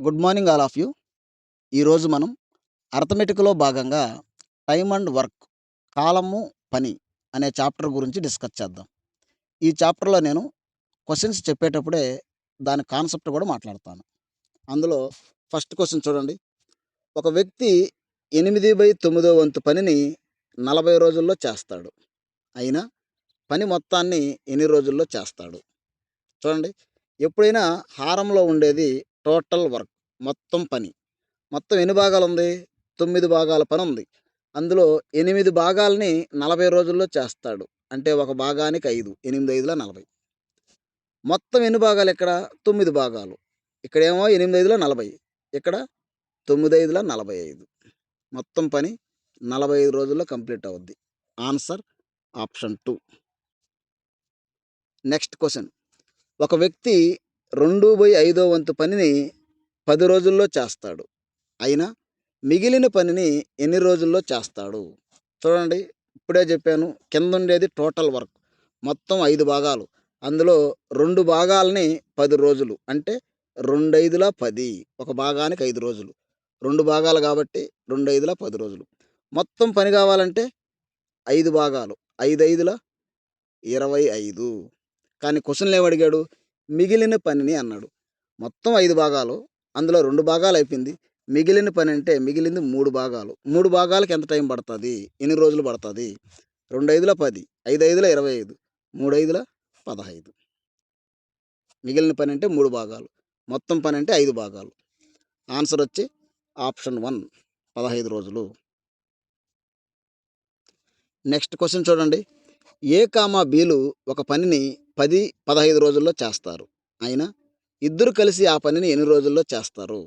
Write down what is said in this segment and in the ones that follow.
Good morning all of you. ఈరోజు మనం అర్థమెటిక్లో భాగంగా టైమ్ అండ్ వర్క్ కాలము పని అనే చాప్టర్ గురించి డిస్కస్ చేద్దాం. ఈ చాప్టర్లో నేను క్వశ్చన్స్ చెప్పేటప్పుడే దాని కాన్సెప్ట్ కూడా మాట్లాడతాను. అందులో ఫస్ట్ క్వశ్చన్ చూడండి. ఒక వ్యక్తి ఎనిమిది బై తొమ్మిదో వంతు పనిని నలభై రోజుల్లో చేస్తాడు. అయినా పని మొత్తాన్ని ఎన్ని రోజుల్లో చేస్తాడు? చూడండి. ఎప్పుడైనా హారంలో ఉండేది టోటల్ వర్క్ మొత్తం పని. మొత్తం ఎన్ని భాగాలు ఉంది తొమ్మిది భాగాల పని ఉంది అందులో ఎనిమిది భాగాల్ని నలభై రోజుల్లో చేస్తాడు. అంటే ఒక భాగానికి ఐదు ఎనిమిది ఐదుల నలభై. మొత్తం ఎన్ని భాగాలు ఇక్కడ? తొమ్మిది భాగాలు. ఇక్కడేమో ఎనిమిది ఐదుల నలభై. ఇక్కడ తొమ్మిది ఐదుల నలభై ఐదు. మొత్తం పని నలభై ఐదు రోజుల్లో కంప్లీట్ అవుద్ది. Answer option two. Next question. ఒక వ్యక్తి రెండు బై ఐదో వంతు పనిని పది రోజుల్లో చేస్తాడు. అయినా మిగిలిన పనిని ఎన్ని రోజుల్లో చేస్తాడు? చూడండి ఇప్పుడే చెప్పాను కింద ఉండేది టోటల్ వర్క్. మొత్తం ఐదు భాగాలు. అందులో రెండు భాగాలని పది రోజులు. అంటే రెండు ఐదుల పది. ఒక భాగానికి ఐదు రోజులు. రెండు భాగాలు కాబట్టి రెండు ఐదుల పది రోజులు. మొత్తం పని కావాలంటే ఐదు భాగాలు. ఐదు ఐదుల ఇరవై ఐదు. కానీ క్వశ్చన్లు ఏమడిగాడు మిగిలిన పనిని అన్నాడు. మొత్తం ఐదు భాగాలు అందులో రెండు భాగాలు అయిపోయింది. మిగిలిన పని అంటే మిగిలింది మూడు భాగాలు. మూడు భాగాలకు ఎంత టైం పడుతుంది? ఎన్ని రోజులు పడుతుంది? రెండు ఐదుల పది ఐదు ఐదుల ఇరవై ఐదు మూడు ఐదుల పదహైదు. మిగిలిన పని అంటే మూడు భాగాలు. మొత్తం పని అంటే ఐదు భాగాలు. ఆన్సర్ వచ్చి ఆప్షన్ వన్ పదహైదు రోజులు. నెక్స్ట్ క్వశ్చన్ చూడండి. ఏ కామా బీలు ఒక పనిని పది పదహైదు రోజుల్లో చేస్తారు. అయినా ఇద్దరు కలిసి ఆ పనిని ఎన్ని రోజుల్లో చేస్తారు?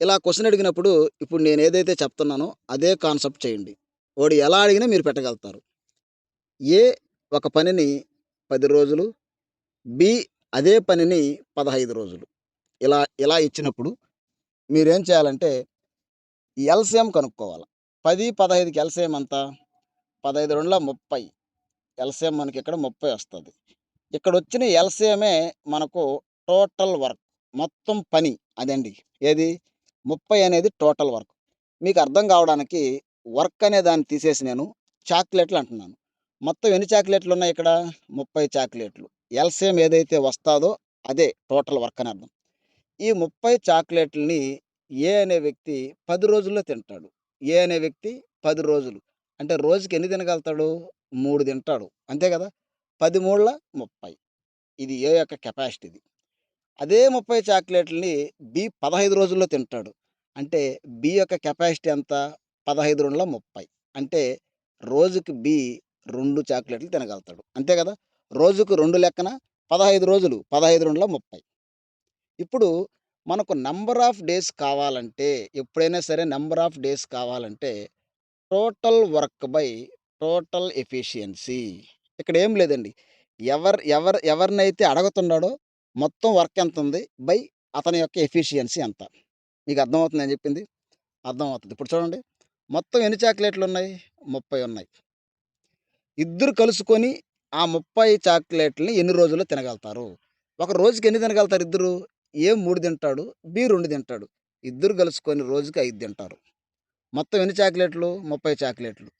ఇలా క్వశ్చన్ అడిగినప్పుడు ఇప్పుడు నేను ఏదైతే చెప్తున్నానో అదే కాన్సెప్ట్ చేయండి. వాడు ఎలా అడిగినా మీరు పెట్టగలుగుతారు. ఏ ఒక పనిని పది రోజులు బి అదే పనిని పదహైదు రోజులు. ఇలా ఇలా ఇచ్చినప్పుడు మీరేం చేయాలంటే ఎల్సిఎం కనుక్కోవాలి. పది పదహైదుకి ఎల్సిఎం అంత పదహైదు రెండుల ముప్పై. ఎల్సిఎం మనకి ఇక్కడ ముప్పై వస్తుంది. ఇక్కడ వచ్చిన ఎల్సీఎమే మనకు టోటల్ వర్క్ మొత్తం పని అదండి. ఏది? ముప్పై అనేది టోటల్ వర్క్. మీకు అర్థం కావడానికి వర్క్ అనే దాన్ని తీసేసి నేను చాక్లెట్లు అంటున్నాను. మొత్తం ఎన్ని చాక్లెట్లు ఉన్నాయి ఇక్కడ? ముప్పై చాక్లెట్లు. ఎల్సిఎం ఏదైతే వస్తుందో అదే టోటల్ వర్క్ అని అర్థం. ఈ ముప్పై చాక్లెట్లని ఏ అనే వ్యక్తి పది రోజుల్లో తింటాడు. ఏ అనే వ్యక్తి పది రోజులు. అంటే రోజుకి ఎన్ని తినగలుగుతాడు? మూడు తింటాడు. అంతే కదా? పదిమూడుల ముప్పై. ఇది ఏ యొక్క కెపాసిటీది? అదే ముప్పై చాక్లెట్లని బి పదహైదు రోజుల్లో తింటాడు. అంటే బి యొక్క కెపాసిటీ ఎంత? పదహైదు రెండుల ముప్పై. అంటే రోజుకి బి రెండు చాక్లెట్లు తినగలుగుతాడు. అంతే కదా? రోజుకు రెండు లెక్కన పదహైదు రోజులు పదహైదు రెండుల ముప్పై. ఇప్పుడు మనకు నంబర్ ఆఫ్ డేస్ కావాలంటే ఎప్పుడైనా సరే నెంబర్ ఆఫ్ డేస్ కావాలంటే total work by total efficiency. ఇక్కడ ఏం లేదండి. ఎవరు ఎవరు ఎవరినైతే అడుగుతున్నాడో మొత్తం వర్క్ ఎంత ఉంది? బై అతని యొక్క ఎఫిషియన్సీ ఎంత? మీకు అర్థమవుతుంది అని చెప్పింది? అర్థమవుతుంది. ఇప్పుడు చూడండి. మొత్తం ఎన్ని చాక్లెట్లు ఉన్నాయి? ముప్పై ఉన్నాయి. ఇద్దరు కలుసుకొని ఆ ముప్పై చాక్లెట్లని ఎన్ని రోజుల్లో తినగలుగుతారు? ఒక రోజుకి ఎన్ని తినగలుగుతారు ఇద్దరు? ఏ మూడు తింటాడు? బి రెండు తింటాడు. ఇద్దరు కలుసుకొని రోజుకి ఐదు తింటారు. మొత్తం ఎన్ని చాక్లెట్లు? ముప్పై చాక్లెట్లు.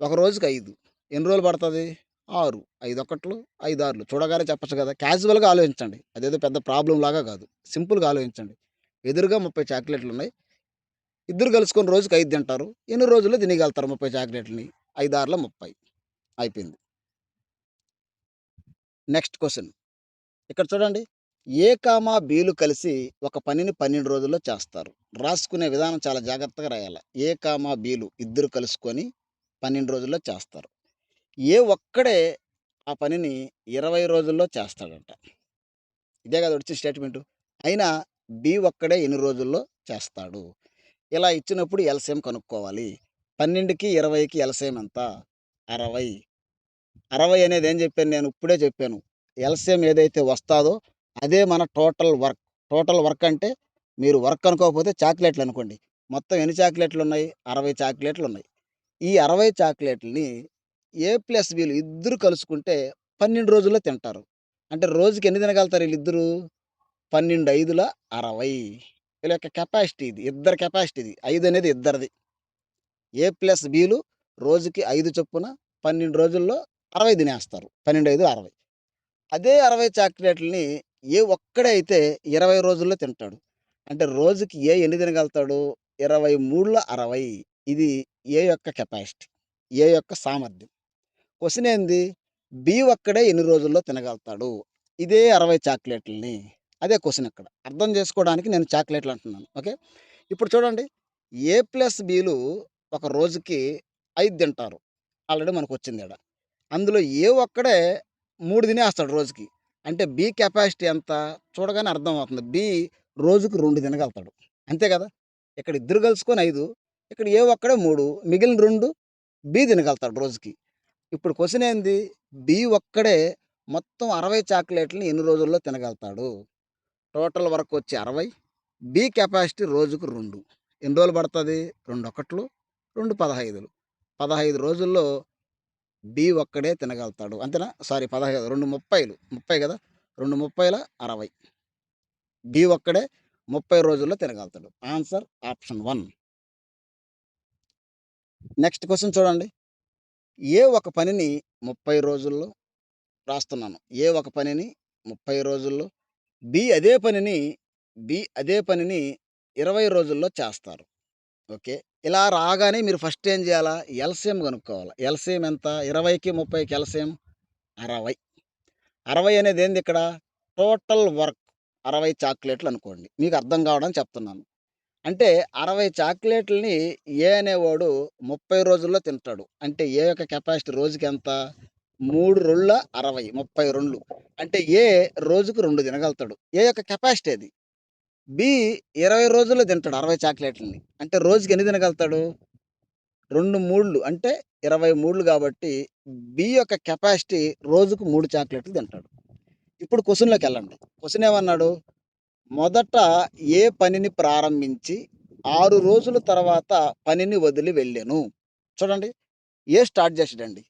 ఒక రోజుకి ఐదు. ఎన్ని రోజులు పడుతుంది? ఆరు ఐదు ఒకట్లు ఐదు ఆరులు చూడగానే చెప్పచ్చు కదా! క్యాజువల్గా ఆలోచించండి. అదేదో పెద్ద ప్రాబ్లం లాగా కాదు. సింపుల్గా ఆలోచించండి. ఎదురుగా ముప్పై చాక్లెట్లు ఉన్నాయి. ఇద్దరు కలుసుకొని రోజుకి ఐదు తింటారు. ఎన్ని రోజుల్లో తినగలుగుతారు ముప్పై చాక్లెట్లని? ఐదు ఆరుల ముప్పై. అయిపోయింది. Next question. ఇక్కడ చూడండి. ఏ కామా బీలు కలిసి ఒక పనిని పన్నెండు రోజుల్లో చేస్తారు? రాసుకునే విధానం చాలా జాగ్రత్తగా రాయాలి. ఏ కామా బీలు ఇద్దరు కలుసుకొని పన్నెండు రోజుల్లో చేస్తారు? ఏ ఒక్కడే ఆ పనిని ఇరవై రోజుల్లో చేస్తాడంట. ఇదే కదా వచ్చే స్టేట్మెంటు. అయినా బి ఒక్కడే ఎన్ని రోజుల్లో చేస్తాడు? ఇలా ఇచ్చినప్పుడు ఎల్సిఎం కనుక్కోవాలి. పన్నెండుకి ఇరవైకి ఎల్సిఎం ఎంత? అరవై. అరవై అనేది ఏం చెప్పాను? నేను ఇప్పుడే చెప్పాను. ఎల్సిఎం ఏదైతే వస్తుందో అదే మన టోటల్ వర్క్. టోటల్ వర్క్ అంటే మీరు వర్క్ అనుకోకపోతే చాక్లెట్లు అనుకోండి. మొత్తం ఎన్ని చాక్లెట్లు ఉన్నాయి అరవై చాక్లెట్లు ఉన్నాయి ఈ అరవై చాక్లెట్లని ఏ ప్లస్ వీళ్ళు ఇద్దరు కలుసుకుంటే పన్నెండు రోజుల్లో తింటారు. అంటే రోజుకి ఎన్ని తినగలుగుతారు వీళ్ళిద్దరు పన్నెండు ఐదుల? అరవై. వీళ్ళ యొక్క కెపాసిటీ ఇది. ఇద్దరు కెపాసిటీ ఇది. ఐదు అనేది ఇద్దరిది. ఏ ప్లస్ బీలు రోజుకి ఐదు చొప్పున పన్నెండు రోజుల్లో అరవై తినేస్తారు. పన్నెండు ఐదు అరవై. అదే అరవై చాక్లెట్లని ఏ ఒక్కడే అయితే ఇరవై రోజుల్లో తింటాడు. అంటే రోజుకి ఏ ఎన్ని తినగలుగుతాడు? ఇరవై మూడులో అరవై. ఇది ఏ యొక్క కెపాసిటీ ఏ యొక్క సామర్థ్యం. క్వశ్చన్ ఏంది? బి ఒక్కడే ఎన్ని రోజుల్లో తినగలుగుతాడు? ఇదే అరవై చాక్లెట్లని. అదే క్వశ్చన్ ఇక్కడ. అర్థం చేసుకోవడానికి నేను చాక్లెట్లు అంటున్నాను. ఓకే? ఇప్పుడు చూడండి. ఏ ప్లస్ బీలు ఒక రోజుకి ఐదు తింటారు. ఆల్రెడీ మనకు వచ్చింది ఇక్కడ అందులో ఏ ఒక్కడే మూడు తినేస్తాడు రోజుకి. అంటే బి కెపాసిటీ ఎంత? చూడగానే అర్థం అవుతుంది బి రోజుకు రెండు తినగలుగుతాడు. అంతే కదా? ఇక్కడ ఇద్దరు కలుసుకొని ఐదు. ఇక్కడ ఏ ఒక్కడే మూడు. మిగిలిన రెండు బి తినగలుగుతాడు రోజుకి. ఇప్పుడు క్వశ్చన్ ఏంది? బి ఒక్కడే మొత్తం అరవై చాక్లెట్లని ఎన్ని రోజుల్లో తినగలుగుతాడు టోటల్ వరకు వచ్చి అరవై. బి కెపాసిటీ రోజుకు రెండు. ఎన్ని రోజులు పడుతుంది? రెండు ఒకట్లు రెండు పదహైదులు. పదహైదు రోజుల్లో బి ఒక్కడే తినగలుగుతాడు అంతేనా? సారీ పదహైదు రెండు ముప్పైలు. ముప్పై కదా? రెండు ముప్పైల అరవై. బి ఒక్కడే ముప్పై రోజుల్లో తినగలుగుతాడు answer option one. Next question చూడండి. ఏ ఒక పనిని ముప్పై రోజుల్లో రాస్తున్నాను. ఏ ఒక పనిని ముప్పై రోజుల్లో బి అదే పనిని బి అదే పనిని ఇరవై రోజుల్లో చేస్తారు. ఓకే? ఇలా రాగానే మీరు ఫస్ట్ ఏం చేయాలా? ఎల్సిఎం కనుక్కోవాలి. ఎల్సిఎం ఎంత? ఇరవైకి ముప్పైకి ఎల్సిఎం? అరవై. అరవై అనేది ఏంది ఇక్కడ? టోటల్ వర్క్ అరవై చాక్లెట్లు అనుకోండి. మీకు అర్థం కావడం చెప్తున్నాను. అంటే అరవై చాక్లెట్లని ఏ అనేవాడు ముప్పై రోజుల్లో తింటాడు. అంటే ఏ యొక్క కెపాసిటీ రోజుకి ఎంత? మూడు రొళ్ళ అరవై ముప్పై రెండు అంటే ఏ రోజుకు రెండు తినగలుగుతాడు. ఏ యొక్క కెపాసిటీ అది? బి ఇరవై రోజుల్లో తింటాడు అరవై చాక్లెట్లని. అంటే రోజుకి ఎన్ని తినగలుగుతాడు? రెండు మూళ్ళు అంటే ఇరవై మూళ్ళు కాబట్టి బి యొక్క కెపాసిటీ రోజుకు మూడు చాక్లెట్లు తింటాడు. ఇప్పుడు క్వశ్చన్లోకి వెళ్ళండి. క్వశ్చన్ ఏమన్నాడు? మొదట ఏ పనిని ప్రారంభించి ఆరు రోజుల తర్వాత పనిని వదిలి వెళ్ళాను. చూడండి ఏ స్టార్ట్ చేసాడండి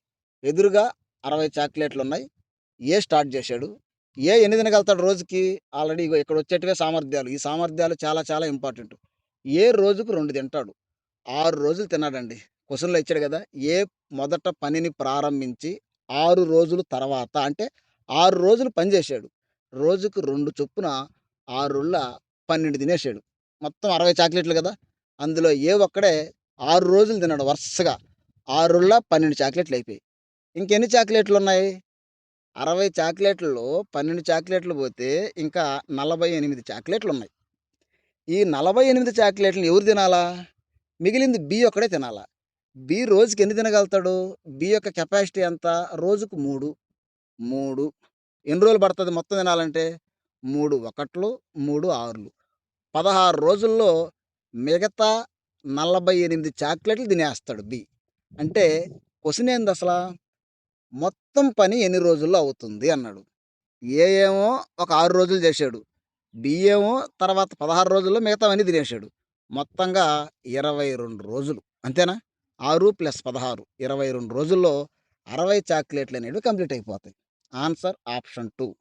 ఎదురుగా అరవై చాక్లెట్లు ఉన్నాయి ఏ స్టార్ట్ చేశాడు? ఏ ఎన్ని తినగలుగుతాడు రోజుకి? ఆల్రెడీ ఇక్కడ వచ్చేటివే సామర్థ్యాలు. ఈ సామర్థ్యాలు చాలా చాలా ఇంపార్టెంట్. ఏ రోజుకు రెండు తింటాడు? ఆరు రోజులు తిన్నాడండి. క్వశ్చన్లో ఇచ్చాడు కదా ఏ మొదట పనిని ప్రారంభించి ఆరు రోజుల తర్వాత అంటే ఆరు రోజులు పని చేశాడు. రోజుకు రెండు చొప్పున ఆరుళ్ళ పన్నెండు తినేసాడు. మొత్తం అరవై చాక్లెట్లు కదా! అందులో ఏ ఒక్కడే ఆరు రోజులు తిన్నాడు వరుసగా. ఆరుళ్ళ పన్నెండు చాక్లెట్లు అయిపోయాయి. ఇంకెన్ని చాక్లెట్లు ఉన్నాయి అరవై చాక్లెట్లలో పన్నెండు చాక్లెట్లు పోతే ఇంకా నలభై ఎనిమిది చాక్లెట్లు ఉన్నాయి ఈ నలభై ఎనిమిది చాక్లెట్లు ఎవరు తినాలా? మిగిలింది బి ఒక్కడే తినాలా? బి రోజుకి ఎన్ని తినగలుగుతాడు? బి యొక్క కెపాసిటీ ఎంత? రోజుకు మూడు. మూడు. ఎన్ని రోజులు పడుతుంది మొత్తం తినాలంటే? మూడు ఒకట్లు మూడు ఆరులు. పదహారు రోజుల్లో మిగతా నలభై ఎనిమిది చాక్లెట్లు తినేస్తాడు బి. అంటే క్వశ్చన్ ఏంది అసలు? మొత్తం పని ఎన్ని రోజుల్లో అవుతుంది అన్నాడు. ఏ ఏమో ఒక ఆరు రోజులు చేశాడు. బి ఏమో తర్వాత పదహారు రోజుల్లో మిగతావన్నీ తినేసాడు మొత్తంగా ఇరవై రెండు రోజులు. అంతేనా? ఆరు ప్లస్ పదహారు ఇరవై రెండు రోజుల్లో అరవై చాక్లెట్లు అనేవి కంప్లీట్ అయిపోతాయి. Answer option two.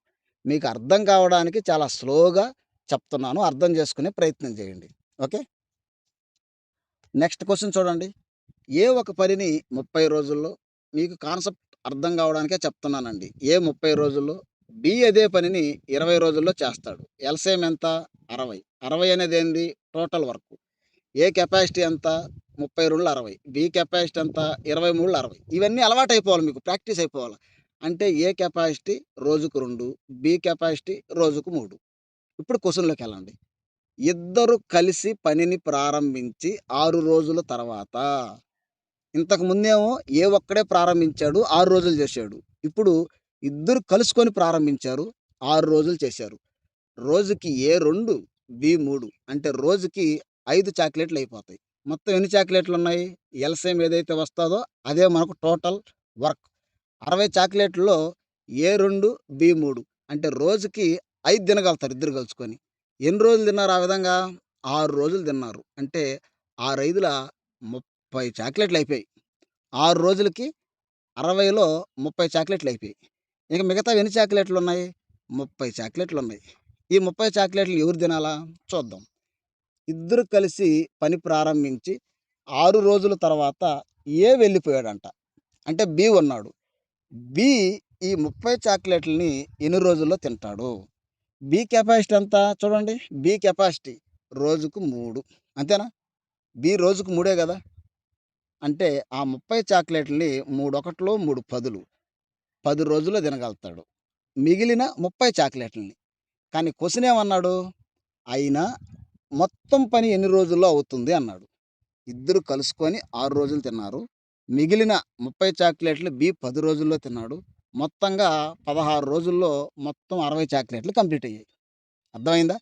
మీకు అర్థం కావడానికి చాలా స్లోగా చెప్తున్నాను. అర్థం చేసుకునే ప్రయత్నం చేయండి. ఓకే? నెక్స్ట్ క్వశ్చన్ చూడండి. ఏ ఒక పనిని ముప్పై రోజుల్లో మీకు కాన్సెప్ట్ అర్థం కావడానికే చెప్తున్నానండి. ఏ ముప్పై రోజుల్లో బి అదే పనిని ఇరవై రోజుల్లో చేస్తాడు. ఎల్సేమ్ ఎంత? అరవై. అరవై అనేది ఏంది? Total work. ఏ కెపాసిటీ ఎంత? ముప్పై రెండు అరవై. బి కెపాసిటీ ఎంత? ఇరవై మూడు అరవై. ఇవన్నీ అలవాటు అయిపోవాలి మీకు. ప్రాక్టీస్ అయిపోవాలి. అంటే ఏ కెపాసిటీ రోజుకు రెండు బి కెపాసిటీ రోజుకు మూడు. ఇప్పుడు క్వశ్చన్లోకి వెళ్ళండి. ఇద్దరు కలిసి పనిని ప్రారంభించి ఆరు రోజుల తర్వాత ఇంతకు ముందేమో ఏ ఒక్కడే ప్రారంభించాడు ఆరు రోజులు చేశాడు. ఇప్పుడు ఇద్దరు కలుసుకొని ప్రారంభించారు ఆరు రోజులు చేశారు. రోజుకి ఏ రెండు బి మూడు అంటే రోజుకి ఐదు చాక్లెట్లు అయిపోతాయి. మొత్తం ఎన్ని చాక్లెట్లు ఉన్నాయి ఎల్సేమ్ ఏదైతే వస్తుందో అదే మనకు టోటల్ వర్క్. అరవై చాక్లెట్లలో ఏ రెండు బి మూడు. అంటే రోజుకి ఐదు తినగలుగుతారు ఇద్దరు కలుసుకొని. ఎన్ని రోజులు తిన్నారు ఆ విధంగా? ఆరు రోజులు తిన్నారు. అంటే ఆరు ఐదుల ముప్పై చాక్లెట్లు అయిపోయాయి. ఆరు రోజులకి అరవైలో ముప్పై చాక్లెట్లు అయిపోయాయి. ఇక మిగతా ఎన్ని చాక్లెట్లు ఉన్నాయి ముప్పై చాక్లెట్లు ఉన్నాయి ఈ ముప్పై చాక్లెట్లు ఎవరు తినాలా? చూద్దాం. ఇద్దరు కలిసి పని ప్రారంభించి ఆరు రోజుల తర్వాత ఏ వెళ్ళిపోయాడంట. అంటే బి ఉన్నాడు. బి ఈ 30 చాక్లెట్‌లని ఎన్ని రోజుల్లో తింటాడు? బి కెపాసిటీ ఎంత చూడండి. బి కెపాసిటీ రోజుకు మూడు అంతేనా? బి రోజుకు మూడే కదా అంటే ఆ 30 చాక్లెట్‌లని మూడు ఒకటిలో మూడు పదులు పది రోజుల్లో తినగలుగుతాడు. మిగిలిన 30 చాక్లెట్‌లని. కానీ క్వశ్చన్ ఏమన్నాడు? అయినా మొత్తం పని ఎన్ని రోజుల్లో అవుతుంది అన్నాడు. ఇద్దరు కలుసుకొని ఆరు రోజులు తిన్నారు. మిగిలిన 30 చాక్లెట్‌లు బి పది రోజుల్లో తిన్నాడు. మొత్తంగా 16 రోజుల్లో మొత్తం 60 చాక్లెట్‌లు కంప్లీట్ అయ్యాయి. అర్థమైందా?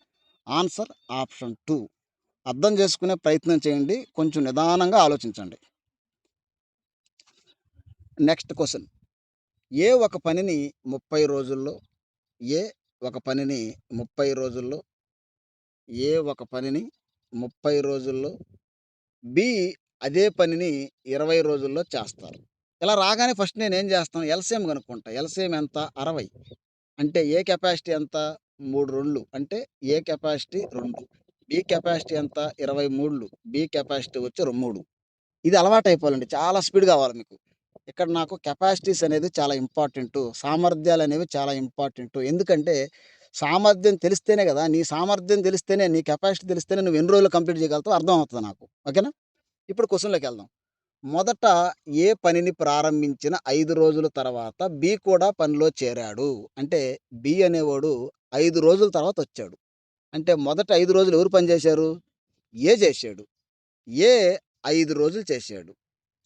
ఆన్సర్ ఆప్షన్ టూ అర్థం చేసుకునే ప్రయత్నం చేయండి. కొంచెం నిదానంగా ఆలోచించండి. నెక్స్ట్ క్వశ్చన్ ఏ ఒక పనిని 30 రోజుల్లో ఏ ఒక పనిని 30 రోజుల్లో ఏ ఒక పనిని 30 రోజుల్లో బి అదే పనిని 20 రోజుల్లో చేస్తారు. ఇలా రాగానే ఫస్ట్ నేను ఏం చేస్తాను? ఎల్‌సీఎం కనుక్కుంటా. ఎల్‌సీఎం ఎంత? 60. అంటే ఏ కెపాసిటీ ఎంత? మూడు రెండు అంటే ఏ కెపాసిటీ రెండు బి కెపాసిటీ ఎంత? 23లు. బి కెపాసిటీ వచ్చి మూడు ఇది అలవాటైపోవాలండి. చాలా స్పీడ్ కావాలి మీకు. ఇక్కడ నాకు కెపాసిటీస్ అనేది చాలా ఇంపార్టెంటు. సామర్థ్యాలనేవి చాలా ఇంపార్టెంటు. ఎందుకంటే సామర్థ్యం తెలిస్తేనే కదా నీ సామర్థ్యం తెలిస్తేనే, నీ కెపాసిటీ తెలిస్తేనే నువ్వు ఎన్ని రోజులు కంప్లీట్ చేయగలుగుతావు అర్థం అవుతుంది నాకు. ఓకేనా? ఇప్పుడు క్వెషన్‌లోకెళ్దాం. మొదట ఏ పనిని ప్రారంభించిన ఐదు రోజుల తర్వాత బి కూడా పనిలో చేరాడు. అంటే బి అనేవాడు ఐదు రోజుల తర్వాత వచ్చాడు. అంటే మొదట ఐదు రోజులు ఎవరు పని చేశారు? ఏ చేశాడు. ఏ ఐదు రోజులు చేశాడు.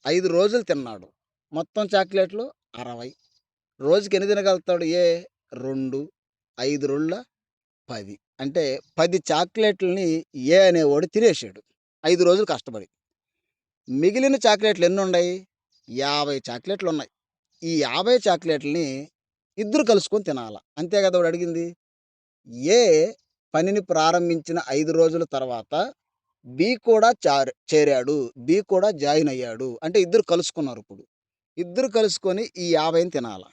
ఐదు రోజులు తిన్నాడు. మొత్తం చాక్లెట్‌లు 60. రోజుకి ఎన్ని తినగలుగుతాడు ఏ? 2. 5 రెండ్ల 10. అంటే పది చాక్లెట్‌లని ఏ అనేవాడు తినేసాడు. ఐదు రోజులు కష్టపడి. మిగిలిన చాక్లెట్‌లు ఎన్నుండాయి? 50 చాక్లెట్‌లున్నాయి. ఈ 50 చాక్లెట్‌లని ఇద్దరు కలుసుకొని తినాల. అంతే కదా వాడు అడిగింది. ఏ పనిని ప్రారంభించిన ఐదు రోజుల తర్వాత బి కూడా చార్ చేరాడు. బి కూడా జాయిన్ అయ్యాడు. అంటే ఇద్దరు కలుసుకున్నారు ఇప్పుడు. ఇద్దరు కలుసుకొని ఈ 50ని తినాల.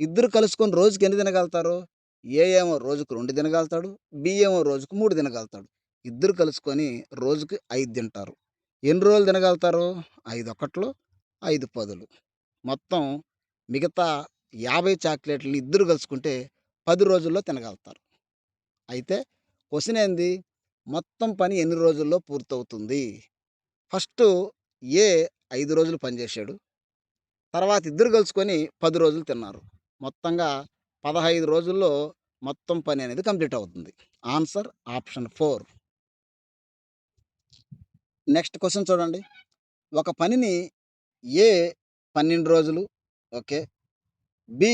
ఇద్దరు కలుసుకొని రోజుకి ఎన్ని తినగలుగుతారు? ఏ ఏమో రోజుకు రెండు తినగలుగుతాడు. బి ఏమో రోజుకు మూడు తినగలుగుతాడు. ఇద్దరు కలుసుకొని రోజుకి ఐదు తింటారు. ఎన్ని రోజులు తినగలుగుతారు? ఐదు ఒకట్లు ఐదు పదులు. మొత్తం మిగతా యాభై చాక్లెట్లు ఇద్దరు కలుసుకుంటే పది రోజుల్లో తినగలుగుతారు. అయితే క్వశ్చన్ ఏంది? మొత్తం పని ఎన్ని రోజుల్లో పూర్తవుతుంది? ఫస్ట్ ఏ ఐదు రోజులు పనిచేశాడు. తర్వాత ఇద్దరు కలుసుకొని పది రోజులు తిన్నారు. మొత్తంగా 15 రోజుల్లో మొత్తం పని అనేది కంప్లీట్ అవుతుంది. Answer option four next question చూడండి. ఒక పనిని ఏ 12 రోజులు ఓకే. బి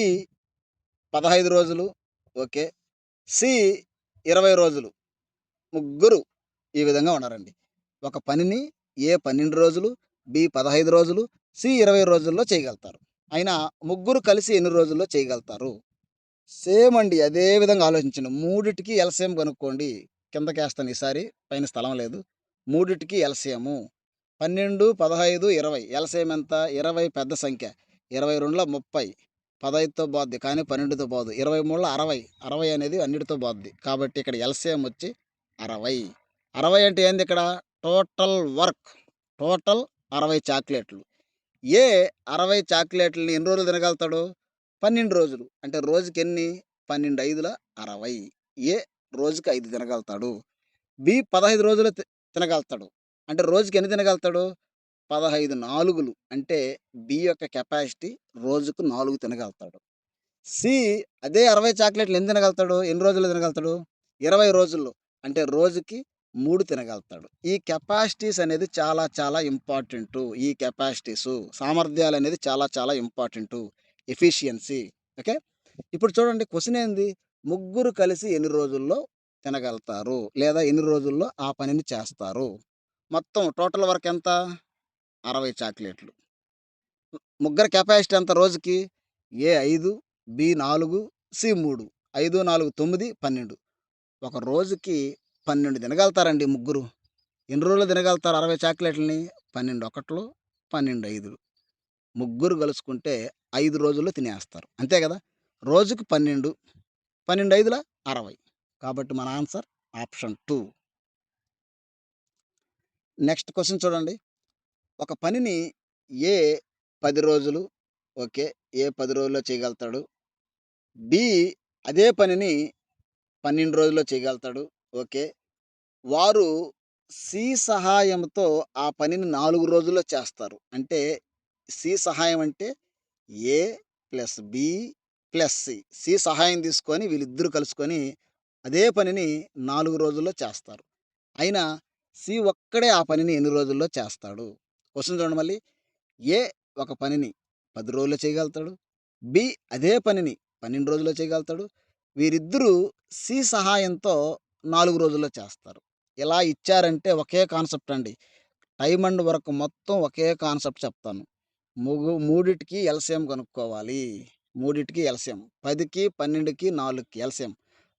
15 రోజులు ఓకే. సి 20 రోజులు. ముగ్గురు ఈ విధంగా ఉన్నారండి. ఒక పనిని ఏ 12 రోజులు, బి 15 రోజులు, సి 20 రోజుల్లో చేయగలుగుతారు. అయినా ముగ్గురు కలిసి ఎన్ని రోజుల్లో చేయగలుగుతారు? సేమ్ అండి. అదే విధంగా ఆలోచించండి. మూడిటికి ఎల్సేమ్ కనుక్కోండి. కిందకేస్తాను ఈసారి. పైన స్థలం లేదు. మూడిటికి ఎల్‌సీఎము 12, 15, 20 ఎల్‌సీఎం ఎంత? 20 పెద్ద సంఖ్య. ఇరవై రెండులో ముప్పై పదహైదుతో బాద్ది కానీ 12తో పోదు. 20 మూడుల 60. 60 అనేది అన్నిటితో బాద్ది కాబట్టి ఇక్కడ ఎల్‌సీఎం వచ్చి 60. 60 అంటే ఏంది ఇక్కడ? Total work. టోటల్ 60 చాక్లెట్‌లు. ఏ 60 చాక్లెట్‌లని ఎన్ని రోజులు తినగలుగుతాడు? 12 రోజులు. అంటే రోజుకి ఎన్ని పన్నెండు ఐదుల 60. ఏ రోజుకి ఐదు తినగలుగుతాడు. బి 15 రోజులు తినగలుగుతాడు. అంటే రోజుకి ఎన్ని తినగలుగుతాడు? 15 నాలుగులు. అంటే బి యొక్క కెపాసిటీ రోజుకు నాలుగు తినగలుగుతాడు. సి అదే 60 చాక్లెట్‌లు ఎన్ని తినగలుగుతాడు? ఎన్ని రోజుల్లో తినగలుగుతాడు? 20 రోజుల్లో. అంటే రోజుకి మూడు తినగలుగుతాడు. ఈ కెపాసిటీస్ అనేది చాలా చాలా ఇంపార్టెంట్ ఈ కెపాసిటీస్ సామర్థ్యాలు అనేది చాలా చాలా ఇంపార్టెంటు. Efficiency okay. ఇప్పుడు చూడండి క్వశ్చన్ ఏంది? ముగ్గురు కలిసి ఎన్ని రోజుల్లో తినగలుగుతారు? లేదా ఎన్ని రోజుల్లో ఆ పనిని చేస్తారు? మొత్తం టోటల్ వర్క్ ఎంత? 60 చాక్లెట్‌లు. ముగ్గురు కెపాసిటీ ఎంత రోజుకి? ఏ ఐదు బి నాలుగు సి 3. 5, 4 9, 12. ఒక రోజుకి 12 తినగలుగుతారండి ముగ్గురు. ఎన్ని రోజులు తినగలుగుతారు 60 చాక్లెట్‌లని? 12 ఒకట్లు 12 ఐదులు. ముగ్గురు కలుసుకుంటే ఐదు రోజుల్లో తినేస్తారు. అంతే కదా రోజుకి 12. 12 ఐదుల 60. కాబట్టి మన answer option two. Next question చూడండి. ఒక పనిని ఏ పది రోజులు ఓకే ఏ పది రోజుల్లో చేయగలుగుతాడు? బి అదే పనిని పన్నెండు రోజుల్లో చేయగలుగుతాడు? ఓకే. వారు సి సహాయంతో ఆ పనిని నాలుగు రోజుల్లో చేస్తారు. అంటే సి సహాయం అంటే A plus B plus C. C సహాయం తీసుకొని వీళ్ళిద్దరూ కలుసుకొని అదే పనిని నాలుగు రోజుల్లో చేస్తారు. అయినా సి ఒక్కడే ఆ పనిని ఎన్ని రోజుల్లో చేస్తాడు? క్వశ్చన్ చూడండి మళ్ళీ. ఏ ఒక పనిని పది రోజుల్లో చేయగలుగుతాడు? బి అదే పనిని పన్నెండు రోజుల్లో చేయగలుగుతాడు? వీరిద్దరూ సి సహాయంతో నాలుగు రోజుల్లో చేస్తారు. ఇలా ఇచ్చారంటే ఒకే కాన్సెప్ట్ అండి. టైం అండ్ వర్క్ మొత్తం ఒకే కాన్సెప్ట్ చెప్తాను. ముగ్గు మూడిటికి ఎల్సిఎం కనుక్కోవాలి. మూడిటికి ఎల్సిఎం. పదికి పన్నెండుకి నాలుగుకి ఎల్సిఎం.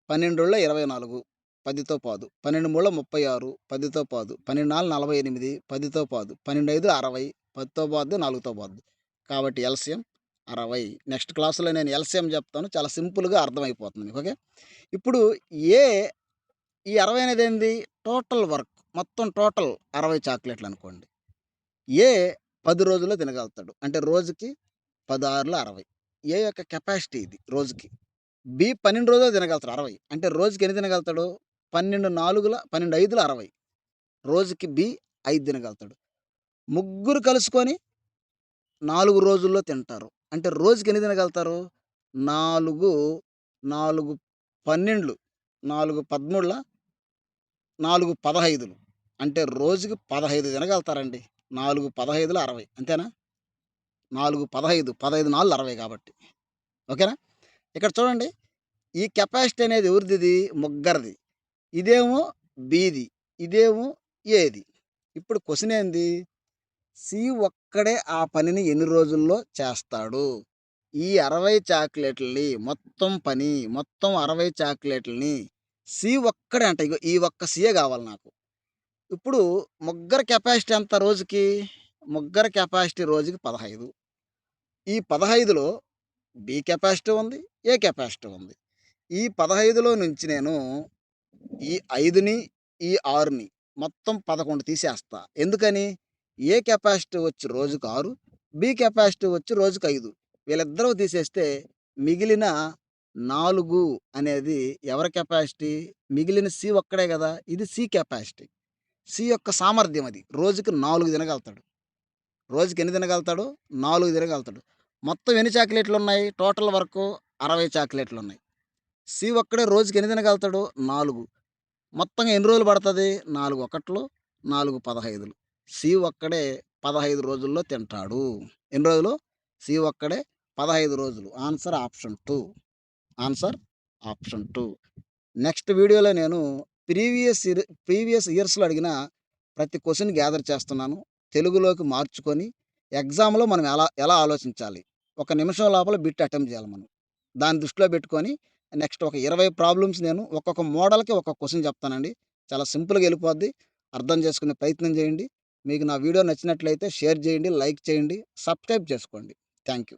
పన్నెండు రోజుల ఇరవై నాలుగు పదితో పాదు. పన్నెండు మూడు ముప్పై ఆరు పదితో పాదు. పన్నెండు నాలుగు నలభై ఎనిమిది పదితో పాదు. పన్నెండు ఐదు అరవై పదితో పాదు నాలుగుతో పాదు. కాబట్టి ఎల్సిఎం అరవై. నెక్స్ట్ క్లాసులో నేను ఎల్సిఎం చెప్తాను. చాలా సింపుల్గా అర్థమైపోతుంది. ఓకే? ఇప్పుడు ఏ ఈ అరవై అనేది ఏంది? Total work. మొత్తం టోటల్ అరవై చాక్లెట్లు అనుకోండి. ఏ పది రోజుల్లో తినగలుగుతాడు. అంటే రోజుకి పదహారులో అరవై. ఏ యొక్క కెపాసిటీ ఇది? రోజుకి. బి పన్నెండు రోజులు తినగలుగుతాడు అరవై. అంటే రోజుకి ఎన్ని తినగలుగుతాడు? పన్నెండు నాలుగుల పన్నెండు ఐదుల అరవై. రోజుకి బి ఐదు తినగలుగుతాడు. ముగ్గురు కలుసుకొని నాలుగు రోజుల్లో తింటారు. అంటే రోజుకి ఎన్ని తినగలుగుతారు? నాలుగు నాలుగు పన్నెండులు నాలుగు పదమూడుల నాలుగు పదహైదులు. అంటే రోజుకి పదహైదు తినగలుగుతారండి. నాలుగు పదహైదులు అరవై. అంతేనా? నాలుగు పదహైదు పదహైదు నాలుగు అరవై కాబట్టి. ఓకేనా? ఇక్కడ చూడండి. ఈ కెపాసిటీ అనేది ఎవరిది ముగ్గరిది. ఇదేమో బీది. ఇదేమో ఏది? ఇప్పుడు క్వశ్చన్ ఏంది? సి ఒక్కడే ఆ పనిని ఎన్ని రోజుల్లో చేస్తాడు? ఈ అరవై చాక్లెట్లని మొత్తం పని మొత్తం అరవై చాక్లెట్లని సి ఒక్కడే అంట. ఇగో ఈ ఒక్క సీఏ కావాలి నాకు. ఇప్పుడు ముగ్గురు కెపాసిటీ ఎంత రోజుకి? ముగ్గురు కెపాసిటీ రోజుకి పదహైదు. ఈ పదహైదులో బి కెపాసిటీ ఉంది ఏ కెపాసిటీ ఉంది? ఈ పదహైదులో నుంచి నేను ఈ ఐదుని ఈ ఆరుని మొత్తం పదకొండు తీసేస్తా. ఎందుకని? ఏ కెపాసిటీ వచ్చి రోజుకు ఆరు బి కెపాసిటీ వచ్చి రోజుకు ఐదు. వీళ్ళిద్దరూ తీసేస్తే మిగిలిన నాలుగు అనేది ఎవరి కెపాసిటీ? మిగిలిన సి ఒక్కడే కదా ఇది సి కెపాసిటీ. సి యొక్క సామర్థ్యం అది. రోజుకి నాలుగు తినగలుగుతాడు రోజుకి ఎన్ని తినగలుగుతాడు నాలుగు తినగలుగుతాడు మొత్తం ఎన్ని చాక్లెట్లు ఉన్నాయి టోటల్ వరకు అరవై చాక్లెట్లు ఉన్నాయి సి ఒక్కడే రోజుకి ఎన్ని తినగలుగుతాడు నాలుగు. మొత్తంగా ఎన్ని రోజులు పడుతుంది? నాలుగు ఒకట్లు నాలుగు పదహైదులు. సి ఒక్కడే పదహైదు రోజుల్లో తింటాడు. ఎన్ని రోజులు? సి ఒక్కడే పదహైదు రోజులు. Answer option two. Answer option two. Next వీడియోలో నేను ప్రీవియస్ ఇయర్ ప్రీవియస్ ఇయర్స్లో అడిగిన ప్రతి క్వశ్చన్ గ్యాదర్ చేస్తున్నాను. తెలుగులోకి మార్చుకొని ఎగ్జామ్లో మనం ఎలా ఎలా ఆలోచించాలి? ఒక నిమిషం లోపల బిట్ అటెంప్ట్ చేయాలి మనం. దాన్ని దృష్టిలో పెట్టుకొని నెక్స్ట్ ఒక ఇరవై ప్రాబ్లమ్స్ నేను ఒక్కొక్క మోడల్కి ఒక్కొక్క క్వశ్చన్ చెప్తానండి. చాలా సింపుల్గా వెళ్ళిపోద్ది. అర్థం చేసుకునే ప్రయత్నం చేయండి. మీకు నా వీడియో నచ్చినట్లయితే షేర్ చేయండి లైక్ చేయండి సబ్స్క్రైబ్ చేసుకోండి. Thank you